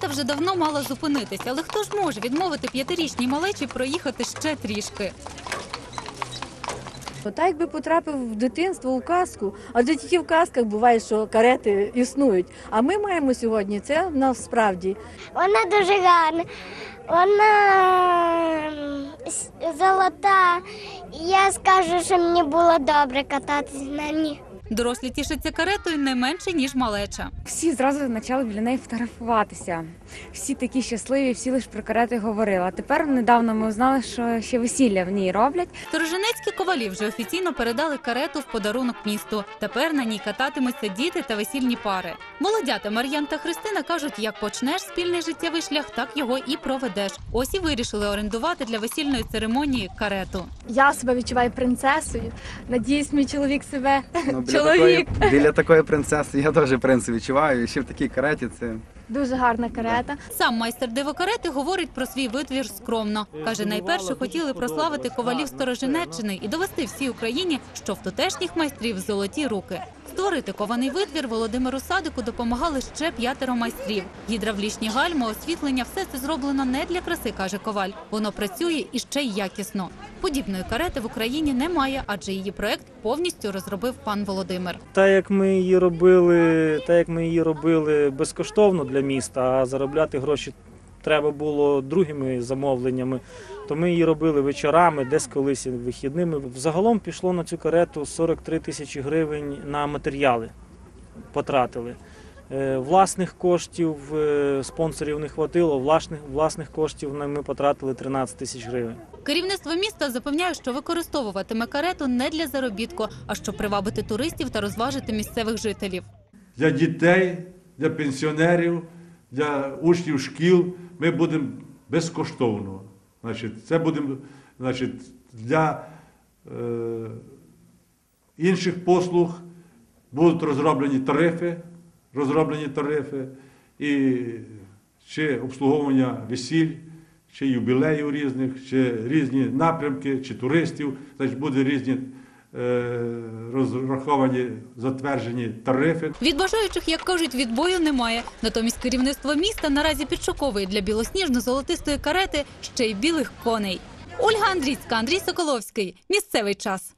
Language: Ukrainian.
Карета вже давно мала зупинитися, але хто ж може відмовити п'ятирічній малечі проїхати ще трішки? Так якби потрапив в дитинство у казку, адже тільки в казках буває, що карети існують. А ми маємо сьогодні це насправді. Вона дуже гарна. Вона золота. Я скажу, що мені було добре кататись на ній. Дорослі тішаться каретою не менше, ніж малеча. Всі зразу почали біля неї фотографуватися. Всі такі щасливі, всі лише про карети говорили. А тепер недавно ми узнали, що ще весілля в ній роблять. Сторожинецькі ковалі вже офіційно передали карету в подарунок місту. Тепер на ній кататимуться діти та весільні пари. Молодята Мар'ян та Христина кажуть, як почнеш спільний життєвий шлях, так його і проведеш. Ось і вирішили орендувати для весільної церемонії карету. Я себе відчуваю принцесою. Надіюсь, мій чоловік себе Ну, біля, чоловік. такої, біля такої принцеси я теж принц відчуваю. І ще в такій кареті це Дуже гарна карета. Сам майстер дивокарети говорить про свій витвір скромно. Каже, найперше хотіли прославити ковалів Сторожинеччини і довести всій Україні, що в тутешніх майстрів золоті руки. Створити кований витвір Володимиру Садику допомагали ще п'ятеро майстрів. Гідравлічні гальми, освітлення все це зроблено не для краси, каже коваль. Воно працює і ще й якісно. Подібної карети в Україні немає, адже її проект повністю розробив пан Володимир. Та як ми її робили, та як ми її робили безкоштовно для міста, а заробляти гроші треба було другими замовленнями, то ми її робили вечорами, десь колись вихідними. Взагалом пішло на цю карету 43 тисячі гривень на матеріали. Потратили. Е, Власних коштів е, спонсорів не хватило, власних, власних коштів ми потратили 13 тисяч гривень. Керівництво міста запевняє, що використовуватиме карету не для заробітку, а щоб привабити туристів та розважити місцевих жителів. для дітей, для пенсіонерів, для учнів шкіл ми будемо безкоштовно. Значить, це будемо значить, для е, інших послуг будуть розроблені тарифи, розроблені тарифи і чи обслуговування весіль, чи юбілеїв різних, чи різні напрямки, чи туристів, значить буде різні е, розраховані затверджені тарифи. Від бажаючих, як кажуть, відбою немає. Натомість керівництво міста наразі підшуковує для білосніжно-золотистої карети ще й білих коней. Ольга Андрійська, Андрій Соколовський. Місцевий час.